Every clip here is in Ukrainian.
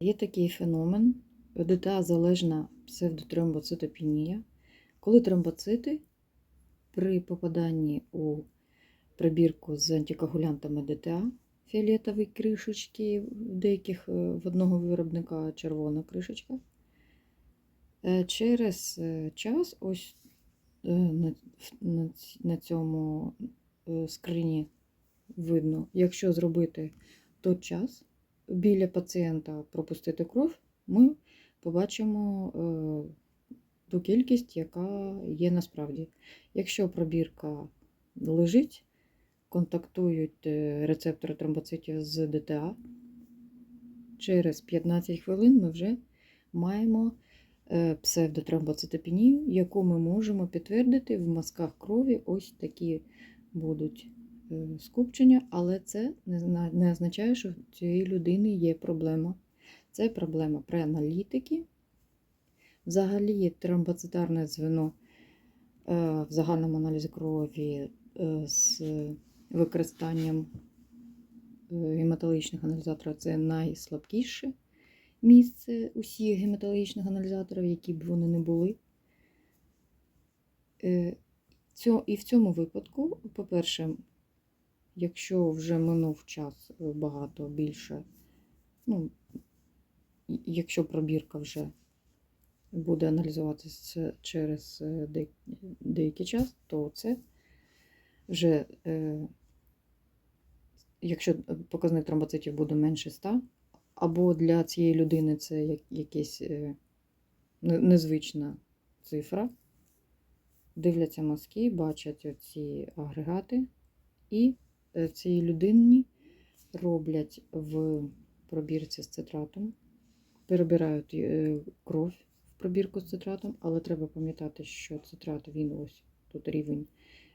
Є такий феномен ДТА залежна псевдотромбоцитопенія, коли тромбоцити при попаданні у пробірку з антикоагулянтами ДТА, фіолетові кришечки, в деяких е, в одного виробника червона кришечка, е, через е, час ось на, на, ць- на цьому скрині видно, якщо зробити той час, біля пацієнта пропустити кров, ми побачимо е, ту кількість, яка є насправді. Якщо пробірка лежить, контактують е, рецептори тромбоцитів з ДТА, через 15 хвилин ми вже маємо е, псевдотромбоцитопенію, яку ми можемо підтвердити в мазках крові. Ось такі будуть скупчення, але це не означає, що в цієї людини є проблема. Це проблема при аналітики. Взагалі, тромбоцитарне звено е, в загальному аналізі крові е, з використанням е, гематологічних аналізаторів це найслабкіше місце усіх гематологічних аналізаторів, які б вони не були. Е, І в цьому випадку, по-перше, якщо вже минув час е, багато більше, ну, якщо пробірка вже буде аналізуватися через е, деякий час, то це вже, е, якщо показник тромбоцитів буде менше 100, або для цієї людини це якась незвична цифра, дивляться мазки, бачать ці агрегати, і цій людині роблять в пробірці з цитратом, перебирають е, кров в пробірку з цитратом, але треба пам'ятати, що цитрат він ось тут рівень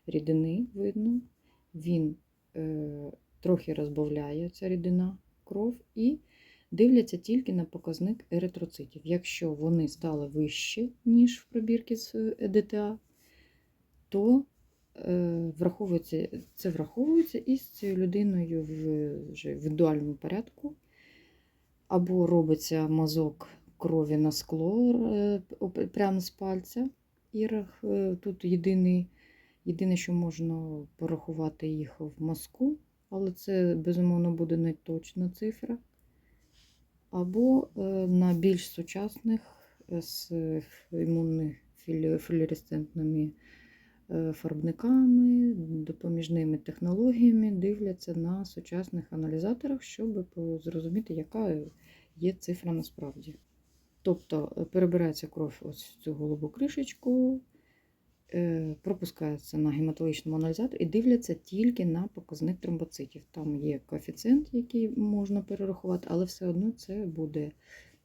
рідини видно, він е, трохи розбавляє ця рідина кров і дивляться тільки на показник еритроцитів. Якщо вони стали вище, ніж в пробірці з е, ДТА, то е, враховується, це враховується і з цією людиною в, вже в індуальному порядку. Або робиться мазок крові на скло е, прямо з пальця. І рах- е, тут єдиний, єдине, що можна порахувати їх в мазку, але це безумовно буде не точна цифра. Або е, на більш сучасних е, з імунних філі- флюоресцентними е, фарбниками, допоміжними технологіями дивляться на сучасних аналізаторах, щоб зрозуміти, яка є цифра насправді. Тобто е, перебирається кров ось в цю голубу кришечку, е, пропускається на гематологічному аналізаторі і дивляться тільки на показник тромбоцитів. Там є коефіцієнт, який можна перерахувати, але все одно це буде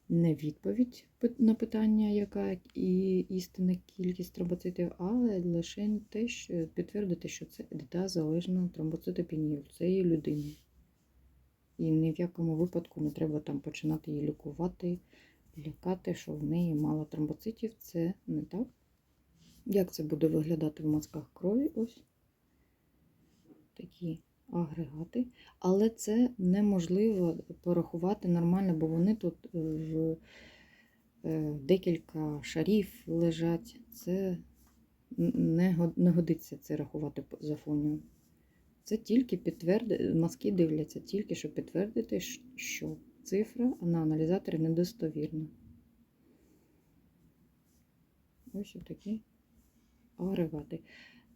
не відповідь на питання, яка і істинна кількість тромбоцитів, але лише те, що підтвердити, що це ДТА залежна тромбоцитопенія в цієї людини. І ні в якому випадку не треба там починати її лікувати, лякати, що в неї мало тромбоцитів. Це не так. Як це буде виглядати в мазках крові? Ось такі агрегати. Але це неможливо порахувати нормально, бо вони тут е, в е, декілька шарів лежать. Це не, годиться це рахувати за фонією. Це тільки підтвердити, мазки дивляться, тільки щоб підтвердити, що цифра на аналізаторі недостовірна. Ось такі агрегати.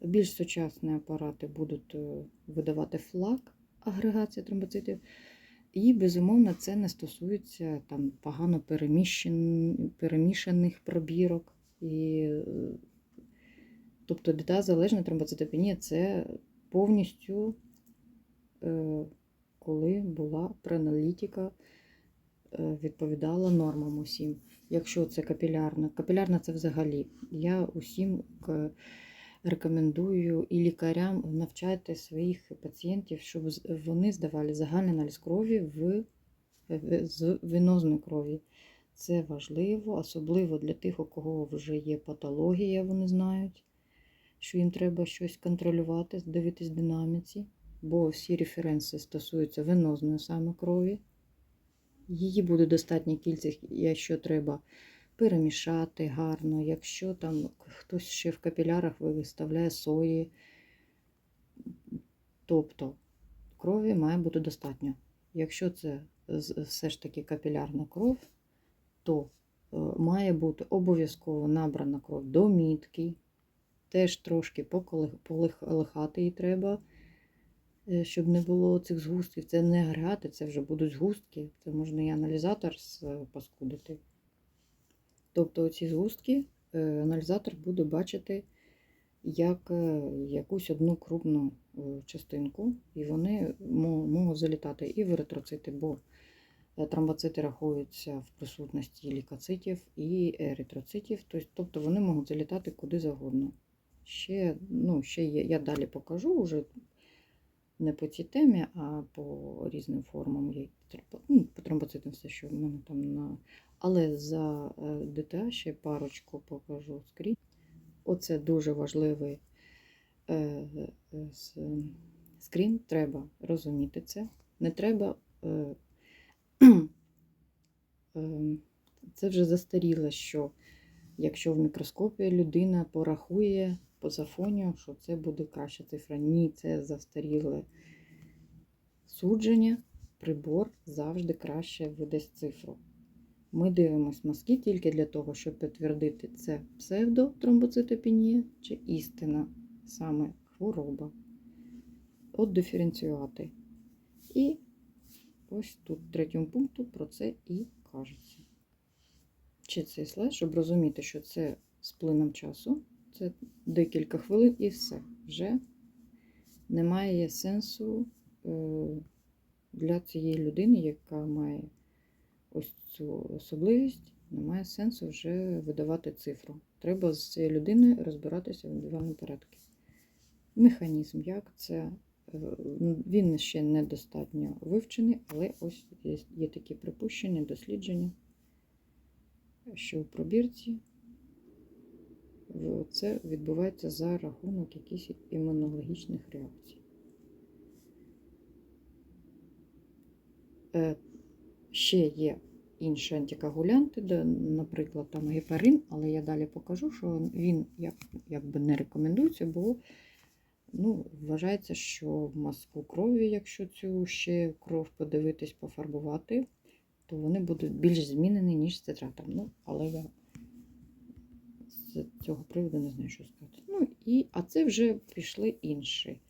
Більш сучасні апарати будуть е, видавати флаг агрегація тромбоцитів. І, безумовно, це не стосується там, погано перемішаних пробірок. І, е, тобто дата залежна тромбоцитопенія це повністю, е, коли була преаналітика, відповідала нормам усім. Якщо це капілярна, капілярна це взагалі. Я усім рекомендую і лікарям навчати своїх пацієнтів, щоб вони здавали загальний аналіз крові в, з венозної крові. Це важливо, особливо для тих, у кого вже є патологія, вони знають, що їм треба щось контролювати, дивитись динаміці, бо всі референси стосуються венозної саме крові. Її буде достатня кількість, якщо треба перемішати гарно, якщо там хтось ще в капілярах виставляє сої. Тобто крові має бути достатньо. Якщо це все ж таки капілярна кров, то е, має бути обов'язково набрана кров до мітки, теж трошки полихати її треба, е, щоб не було цих згустків. Це не агрегати, це вже будуть згустки. Це можна і аналізатор с- паскудити. Тобто ці згустки е, аналізатор буде бачити як е, якусь одну крупну е, частинку, і вони можуть залітати і в еритроцити, бо тромбоцити рахуються в присутності лікоцитів і еритроцитів, тобто вони можуть залітати куди завгодно. Ще, ну, ще є, я далі покажу вже не по цій темі, а по різним формам. Ну, по тромбоцитам все, що в мене там на. Але за е, ДТА ще парочку покажу скрізь. Оце дуже важливий е, е, скрін. Треба розуміти це. Не треба. Е, е, це вже застаріло, що якщо в мікроскопі людина порахує по зафонію, що це буде краща цифра. Ні, це застаріле судження. Прибор завжди краще видасть цифру. Ми дивимося мазки тільки для того, щоб підтвердити, це псевдотромбоцитопенія чи істина, саме хвороба. От диференціювати. І ось тут в третьому пункту про це і кажеться. Чи цей слайд, щоб розуміти, що це з плином часу, це декілька хвилин і все. Вже немає сенсу е, для цієї людини, яка має ось цю особливість, немає сенсу вже видавати цифру. Треба з цією людиною розбиратися в індивідуальному порядку. Механізм, як це, е, він ще недостатньо вивчений, але ось є, такі припущення, дослідження, що у пробірці це відбувається за рахунок якихось імунологічних реакцій. Ще є інші антикоагулянти, наприклад, там гепарин, але я далі покажу, що він як, якби не рекомендується, бо ну, вважається, що в мазку крові, якщо цю ще кров подивитись, пофарбувати, то вони будуть більш змінені, ніж з цитратом. Ну, але я з цього приводу не знаю, що сказати. Ну, і, а це вже пішли інші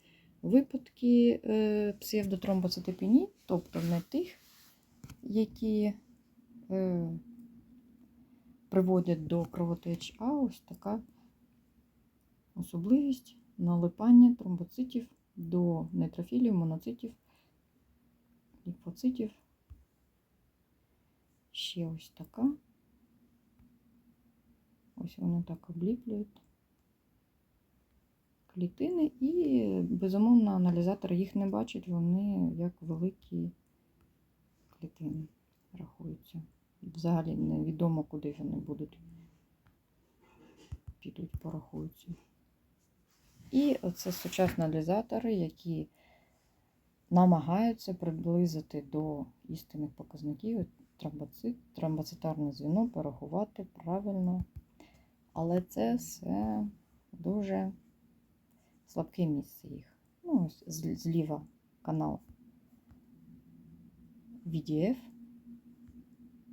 випадки е, псевдотромбоцитопенії, тобто не тих, які е, приводять до кровотеч, а ось така особливість налипання тромбоцитів до нейтрофілів, моноцитів, лімфоцитів. Ще ось така. Ось вони так обліплюють клітини, і, безумовно, аналізатор їх не бачить, вони як великі клітини рахуються. Взагалі невідомо, куди вони будуть. Підуть, порахуються. І оце сучасні аналізатори, які намагаються приблизити до істинних показників тромбоцит, тромбоцитарне звіно, порахувати правильно. Але це все дуже слабке місце їх. Ну, ось зліва канал VDF.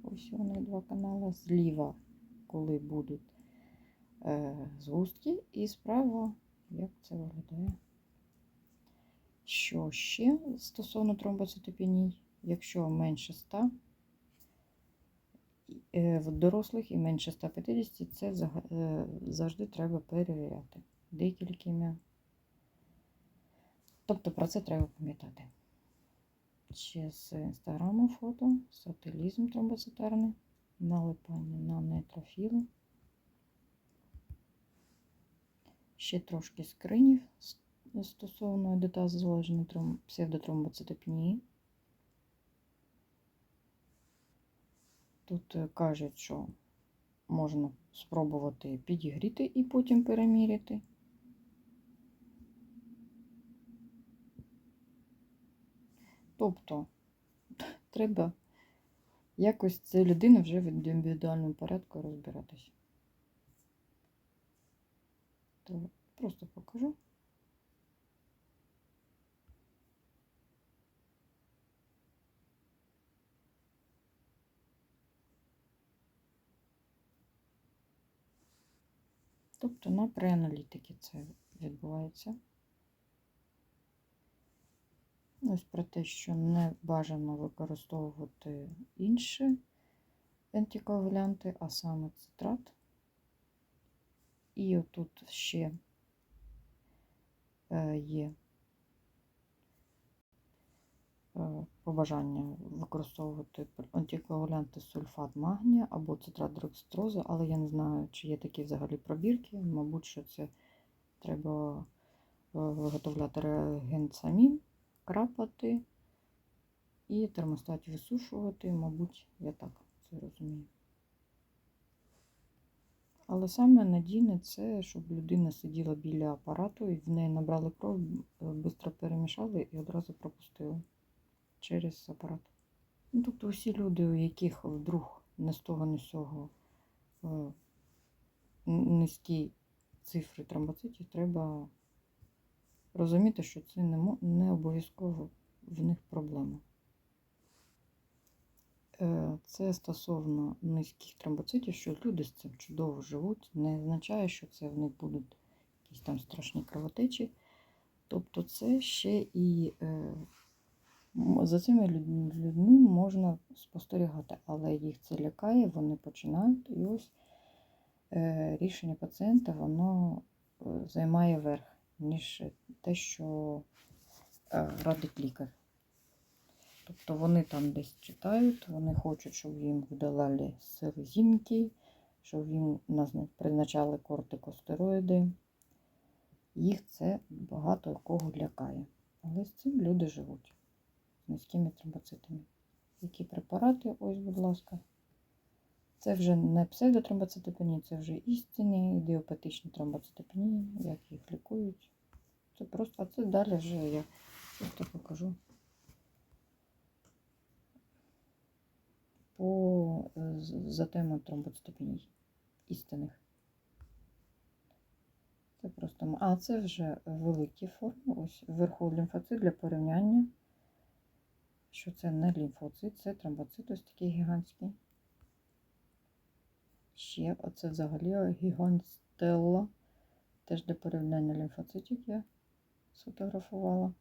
Ось вони два канали. Зліва, коли будуть е, згустки, і справа, як це виглядає. Що ще стосовно тромбоцитопеній, якщо менше 100 е, в дорослих і менше 150, це е, завжди треба перевіряти декількими. Тобто про це треба пам'ятати. Ще з інстаграму фото, сателізм тромбоцитарний, налипання на нейтрофіли. Ще трошки скринів стосовно едитазозалежної тром- псевдотромбоцитопенії. Тут е, кажуть, що можна спробувати підігріти і потім переміряти. Тобто треба якось ця людина вже в індивідуальному порядку розбиратись. То просто покажу. Тобто на преаналітики це відбувається. Ось про те, що не бажано використовувати інші антикоагулянти, а саме цитрат. І отут ще е, є е, побажання використовувати антикоагулянти сульфат магнія або цитрат декстрозу, але я не знаю, чи є такі взагалі пробірки. Мабуть, що це треба е, виготовляти реагент самим, крапати і термостаті висушувати, мабуть, я так це розумію. Але саме надійне це, щоб людина сиділа біля апарату і в неї набрали кров, швидко перемішали і одразу пропустили через апарат. Ну, тобто усі люди, у яких вдруг не з того, не з цього е, низькі цифри тромбоцитів, треба розуміти, що це не, не обов'язково в них проблема. Е, Це стосовно низьких тромбоцитів, що люди з цим чудово живуть, не означає, що це в них будуть якісь там страшні кровотечі. Тобто це ще і е, за цими людьми можна спостерігати, але їх це лякає, вони починають. І ось е, рішення пацієнта воно займає верх, ніж те, що е, радить лікар. Тобто вони там десь читають, вони хочуть, щоб їм видавали селезінки, щоб їм призначали кортикостероїди. Їх це багато кого лякає. Але з цим люди живуть з низькими тромбоцитами. Які препарати, ось, будь ласка. Це вже не псевдотромбоцитопенія, це вже істинні ідіопатичні тромбоцитопенії, як їх лікують. Це просто, а це далі вже я просто покажу. по е, за тему тромбоцитопеній істинних. Це просто. А, це вже великі форми. Ось вверху лімфоцит для порівняння. Що це не лімфоцит, це тромбоцит ось такий гігантський. Ще оце взагалі гігантстелла. Теж для порівняння лімфоцитів я сфотографувала.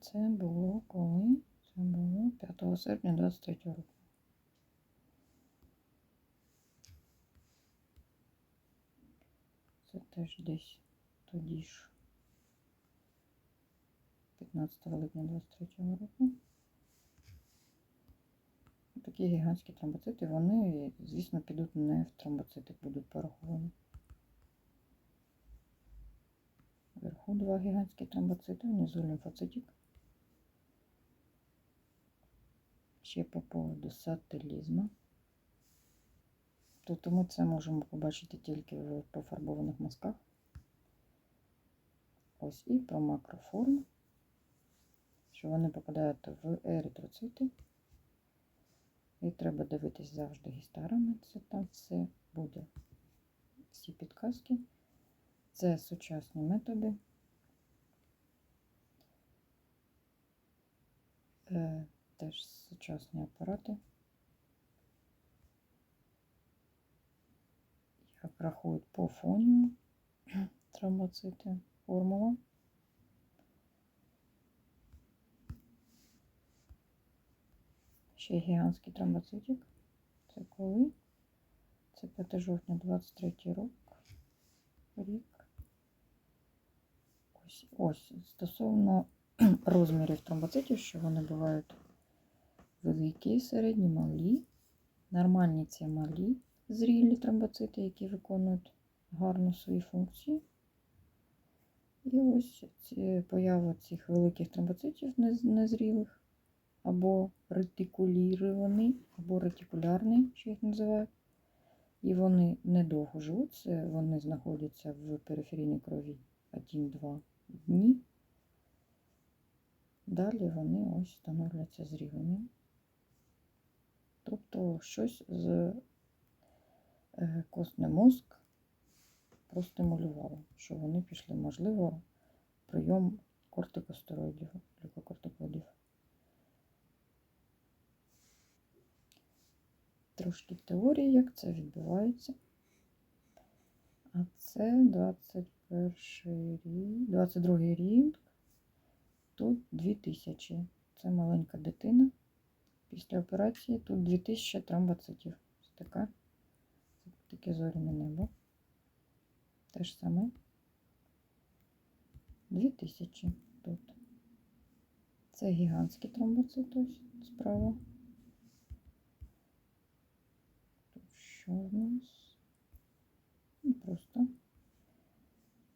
Це було коли? Це було 5 серпня 23 року. Це теж десь тоді ж 15 липня 23 року. Такі гігантські тромбоцити, вони, звісно, підуть не в тромбоцити, будуть пораховані. Вверху два гігантські тромбоцити, внизу лімфоцитик. Ще по поводу сателізму. Тобто ми це можемо побачити тільки в пофарбованих мазках. Ось і про макроформу, що вони попадають в еритроцити. І треба дивитись завжди гістарами. Це там все буде. Всі підказки. Це сучасні методи. Е, теж сучасні апарати. Як рахують по фонію тромбоцити формула. Ще гігантський тромбоцитик. Це коли? Це 5 жовтня 23 рік. Рік. Ось, ось стосовно розмірів тромбоцитів, що вони бувають великі, середні, малі. Нормальні це малі зрілі тромбоцити, які виконують гарно свої функції. І ось ці, поява цих великих тромбоцитів незрілих, або ретикулірований, або ретикулярний, що їх називають. І вони недовго живуть, це вони знаходяться в периферійній крові 1-2 дні. Далі вони ось становляться зрілими. то щось з е, костний мозк простимулювало, що вони пішли, можливо, прийом кортикостероїдів, глюкокортикоїдів. Трошки теорії, як це відбувається. А це 21 рік, 22 рік. Тут 2000. Це маленька дитина. Після операції тут 2000 тромбоцитів. Ось така. Таке зоряне небо. Те ж саме. 2000 тут. Це гігантський тромбоцит ось справа. Тут що? Ну, Просто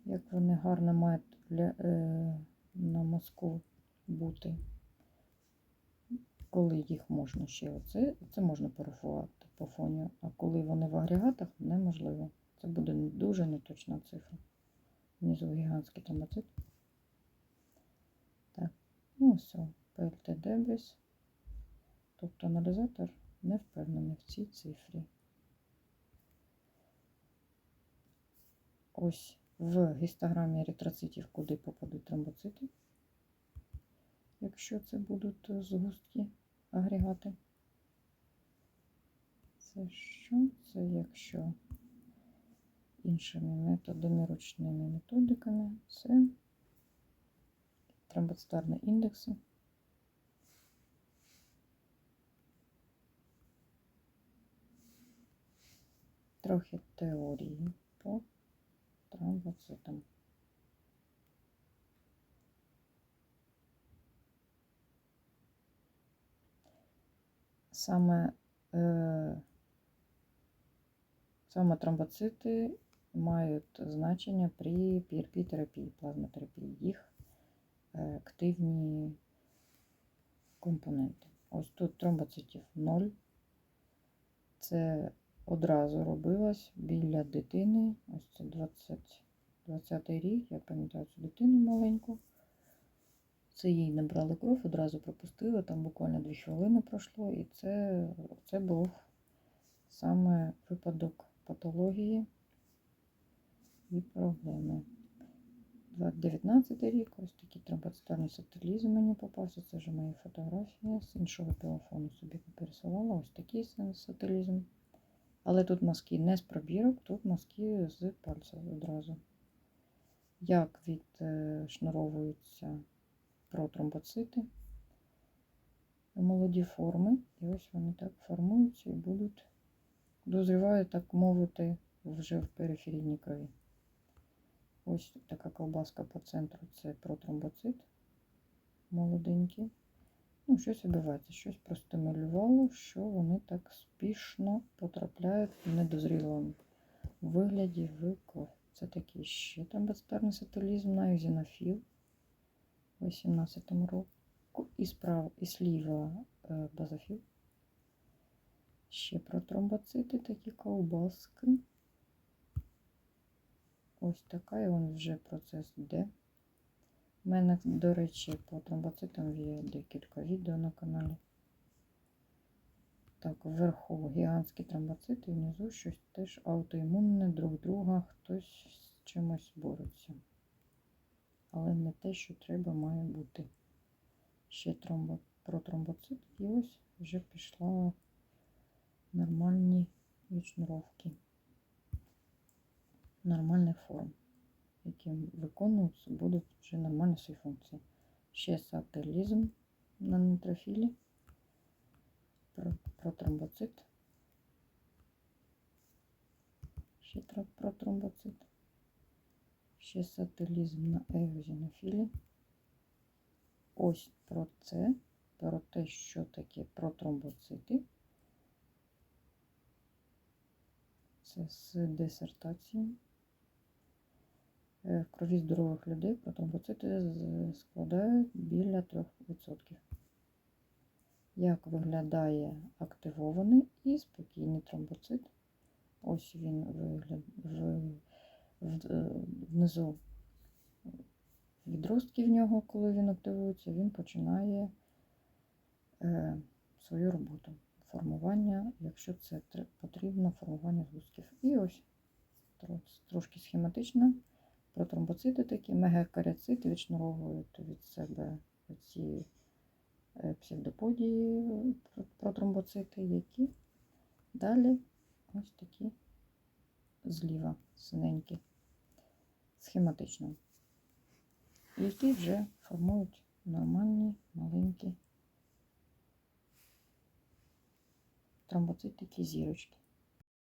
як вони гарно мають для, е, на мозку бути, коли їх можна ще оце, це можна порахувати по фоні, а коли вони в агрегатах, неможливо. Це буде дуже неточна цифра. Внизу гігантський тромбоцит. Так, ну все, ПЛТ дебріс. Тобто аналізатор не впевнений в цій цифрі. Ось в гістограмі еритроцитів, куди попадуть тромбоцити, якщо це будуть згустки агрегати. Це що? Це якщо іншими методами, ручними методиками, це тромбоцитарні індекси. Трохи теорії по тромбоцитам. Саме, е, саме тромбоцити мають значення при PRP-терапії, плазмотерапії, їх е, активні компоненти. Ось тут тромбоцитів 0. Це одразу робилось біля дитини. Ось це 20, 20 рік, я пам'ятаю цю дитину маленьку. Це їй набрали кров, одразу пропустили, там буквально 2 хвилини пройшло, і це, це був саме випадок патології і проблеми. 19 рік, ось такий тромбоцитарний сателізм мені попався. Це вже мої фотографії. З іншого телефону собі пересувала. Ось такий сателізм. Але тут мазки не з пробірок, тут мазки з пальця одразу. Як відшнуровуються протромбоцити молоді форми. І ось вони так формуються і будуть, дозрівають, так мовити, вже в периферійній крові. Ось така ковбаска по центру це протромбоцит молоденький. Ну, щось відбувається, щось простимулювало, що вони так спішно потрапляють в недозрілому вигляді в. Це такий ще тромбоцитарний сателізм на езінофіл у 18 року. І справа, і сліва е, базофіл. Ще про тромбоцити такі ковбаски. Ось така, і він вже процес йде. У мене, до речі, по тромбоцитам є декілька відео на каналі. Так, вверху гігантські тромбоцити, внизу щось теж аутоімунне, друг друга, хтось з чимось бореться. Але не те, що треба, має бути. Ще тромбо, про тромбоцит, і ось вже пішла нормальні відшнуровки нормальних форм, які виконуються, будуть вже нормальні свої функції. Ще сателізм на нейтрофілі, протромбоцит, ще протромбоцит, ще сателізм на еозінофілі. Ось про це, про те, що таке протромбоцити. Це з дисертації. В крові здорових людей протромбоцити складають біля 3%. Як виглядає активований і спокійний тромбоцит? Ось він вигляд, в, в, внизу відростки в нього, коли він активується, він починає е, свою роботу. формування, якщо це потрібно, формування згустків. І ось трошки схематично про тромбоцити такі, мегакаріоцити відшнуровують від себе ці е, псевдоподії про- про тромбоцити, які далі ось такі зліва синенькі, схематично. Які вже формують нормальні маленькі тромбоцитики зірочки.